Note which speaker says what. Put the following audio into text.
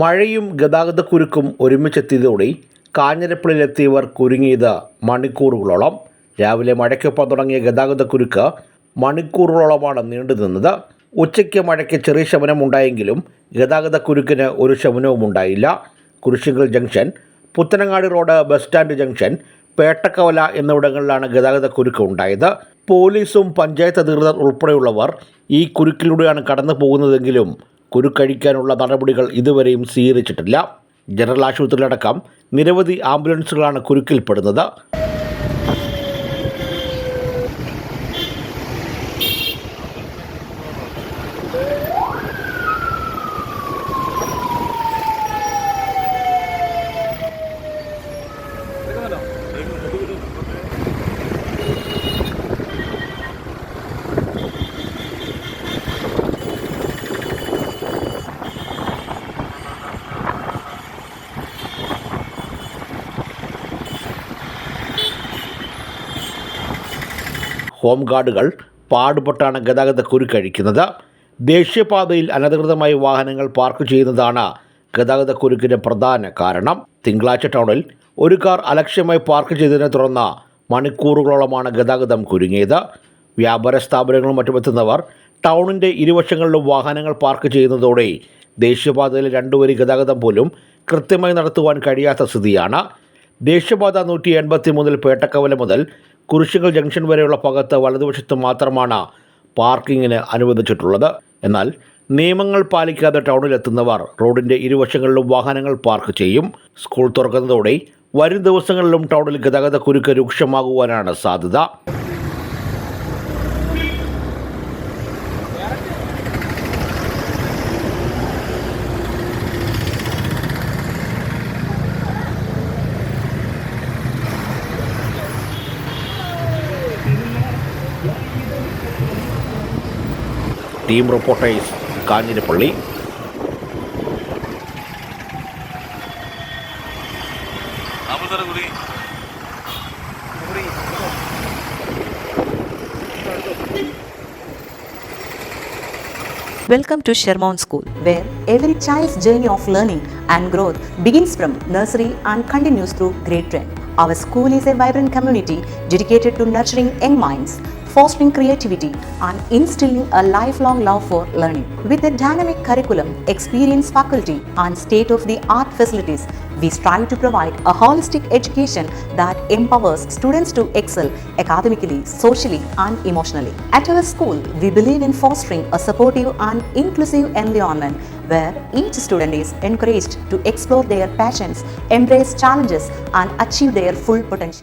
Speaker 1: മഴയും ഗതാഗതക്കുരുക്കും ഒരുമിച്ചെത്തിയതോടെ കാഞ്ഞിരപ്പള്ളിയിലെത്തിയവർ കുരുങ്ങിയത് മണിക്കൂറുകളോളം. രാവിലെ മഴയ്ക്കൊപ്പം തുടങ്ങിയ ഗതാഗതക്കുരുക്ക് മണിക്കൂറുകളോളമാണ് നീണ്ടുനിന്നത്. ഉച്ചയ്ക്ക് മഴയ്ക്ക് ചെറിയ ശമനമുണ്ടായെങ്കിലും ഗതാഗതക്കുരുക്കിന് ഒരു ശമനവും ഉണ്ടായില്ല Kurisinkal junction Puthanangadi road bus stand junction Pettakkavala എന്നിവിടങ്ങളിലാണ് ഗതാഗതക്കുരുക്ക് ഉണ്ടായത്. പോലീസും പഞ്ചായത്ത് അധികൃതർ ഉൾപ്പെടെയുള്ളവർ ഈ കുരുക്കിലൂടെയാണ് കടന്നു പോകുന്നതെങ്കിലും കുരുക്കഴിക്കാനുള്ള നടപടികൾ ഇതുവരെയും സ്വീകരിച്ചിട്ടില്ല. ജനറൽ ആശുപത്രിയിലടക്കം നിരവധി ആംബുലൻസുകളാണ് കുരുക്കിൽപ്പെടുന്നത്. ഹോം ഗാർഡുകൾ പാടുപെട്ടാണ് ഗതാഗത കുരുക്കഴിക്കുന്നത് ദേശീയപാതയിൽ അനധികൃതമായി വാഹനങ്ങൾ പാർക്ക് ചെയ്യുന്നതാണ് ഗതാഗത കുരുക്കിന് പ്രധാന കാരണം. തിങ്കളാഴ്ച ടൗണിൽ ഒരു കാർ അലക്ഷ്യമായി പാർക്ക് ചെയ്തതിനെ തുടർന്ന് മണിക്കൂറുകളോളമാണ് ഗതാഗതം കുരുങ്ങിയത്. വ്യാപാര സ്ഥാപനങ്ങളും മറ്റുമെത്തുന്നവർ ടൗണിന്റെ ഇരുവശങ്ങളിലും വാഹനങ്ങൾ പാർക്ക് ചെയ്യുന്നതോടെ ദേശീയപാതയിലെ രണ്ടുവരി ഗതാഗതം പോലും കൃത്യമായി നടത്തുവാൻ കഴിയാത്ത സ്ഥിതിയാണ്. ദേശീയപാത നൂറ്റി എൺപത്തി മൂന്നിൽ പേട്ടക്കവല മുതൽ കുരിശുങ്കൽ ജംഗ്ഷൻ വരെയുള്ള ഭാഗത്ത് വലതുവശത്ത് മാത്രമാണ് പാർക്കിങ്ങിന് അനുവദിച്ചിട്ടുള്ളത്. എന്നാൽ നിയമങ്ങൾ പാലിക്കാതെ ടൗണിലെത്തുന്നവർ റോഡിന്റെ ഇരുവശങ്ങളിലും വാഹനങ്ങൾ പാർക്ക് ചെയ്യും. സ്കൂൾ തുറക്കുന്നതോടെ വരും ദിവസങ്ങളിലും ടൗണിൽ ഗതാഗത കുരുക്ക് രൂക്ഷമാകുവാനാണ് സാധ്യത. Team reporters Kanjirappally
Speaker 2: Welcome to Sherman School, where every child's journey of learning and growth begins from nursery and continues through grade 10. Our school is a vibrant community dedicated to nurturing young minds, fostering creativity, and instilling a lifelong love for learning. With a dynamic curriculum, experienced faculty, and state of the art facilities, we strive to provide a holistic education that empowers students to excel academically, socially, and emotionally. At our school, we believe in fostering a supportive and inclusive environment where each student is encouraged to explore their passions, embrace challenges, and achieve their full potential.